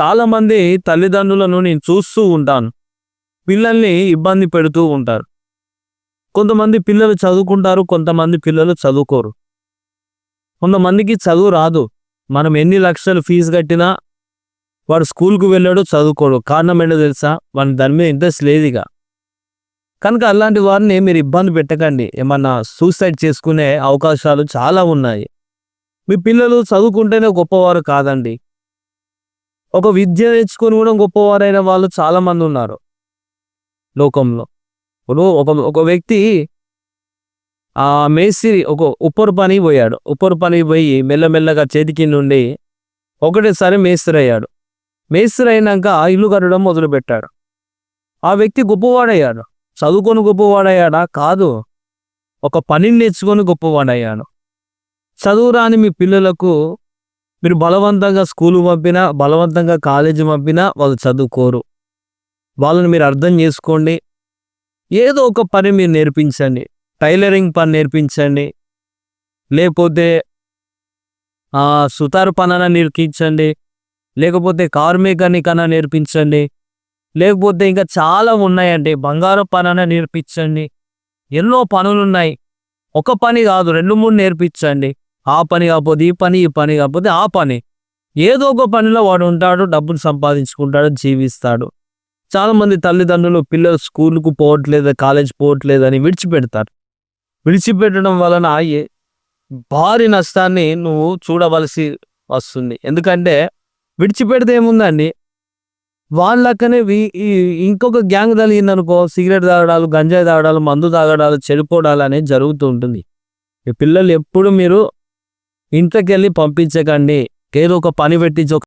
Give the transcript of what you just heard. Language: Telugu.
చాలామంది తల్లిదండ్రులను నేను చూస్తూ ఉంటాను. పిల్లల్ని ఇబ్బంది పెడుతూ ఉంటారు. కొంతమంది పిల్లలు చదువుకుంటారు కొంతమంది పిల్లలు చదువుకోరు. కొంతమందికి చదువు రాదు. మనం ఎన్ని లక్షలు ఫీజు కట్టినా వాడు స్కూల్కి వెళ్ళాడు చదువుకోడు. కారణం ఏంటో తెలుసా? వాడిని దాని మీద ఇంట్రెస్ట్ లేదు ఇక. కనుక అలాంటి వారిని మీరు ఇబ్బంది పెట్టకండి. ఏమన్నా సూసైడ్ చేసుకునే అవకాశాలు చాలా ఉన్నాయి. మీ పిల్లలు చదువుకుంటేనే గొప్పవారు కాదండి. ఒక విద్య నేర్చుకొని కూడా గొప్పవారైన వాళ్ళు చాలా మంది ఉన్నారు లోకంలో. ఇప్పుడు ఒక ఒక వ్యక్తి ఆ మేస్త్రి ఒక ఉప్పరు పని పోయాడు. ఉప్పరు పని పోయి మెల్లమెల్లగా చేతికి నుండి ఒకటేసారి మేస్త్రి అయ్యాడు. మేస్త్రి అయినాక ఇల్లు కట్టడం మొదలుపెట్టాడు. ఆ వ్యక్తి గొప్పవాడయ్యాడు. చదువుకొని గొప్పవాడయ్యాడా? కాదు. ఒక పనిని నేర్చుకొని గొప్పవాడయ్యాడు. చదువు రాని మీ పిల్లలకు మీరు బలవంతంగా స్కూల్ పంపినా బలవంతంగా కాలేజీ పంపినా వాళ్ళు చదువుకోరు. వాళ్ళని మీరు అర్థం చేసుకోండి. ఏదో ఒక పని మీరు నేర్పించండి. టైలరింగ్ పని నేర్పించండి. లేకపోతే ఆ, సుతారు పనన నేర్పించండి. లేకపోతే కార్ మెకానిక్ అన్న నేర్పించండి. లేకపోతే ఇంకా చాలా ఉన్నాయండి. బంగారం పనన నేర్పించండి. ఎన్నో పనులు ఉన్నాయి ఒక పని కాదు రెండు మూడు నేర్పించండి. ఆ పని కాకపోతే ఈ పని ఈ పని కాకపోతే ఆ పని. ఏదో ఒక పనిలో వాడు ఉంటాడు డబ్బులు సంపాదించుకుంటాడు జీవిస్తాడు. చాలామంది తల్లిదండ్రులు పిల్లలు స్కూల్కు పోవట్లేదు కాలేజ్ పోవట్లేదు అని విడిచిపెడతారు. విడిచిపెట్టడం వలన భారీ నష్టాన్ని నువ్వు చూడవలసి వస్తుంది. ఎందుకంటే విడిచిపెడితే ఏముందండి? వాళ్ళకనే ఈ ఇంకొక గ్యాంగ్ తగిలిందనుకో సిగరెట్ తాగడాలు గంజాయి తాగడాలు మందు తాగడాలు చెడిపోవడాలు అనేది జరుగుతూ ఉంటుంది. ఈ పిల్లలు ఎప్పుడు మీరు ఇంట్లోకి వెళ్ళి పంపించకండి. ఏదో ఒక పని పెట్టించి ఒక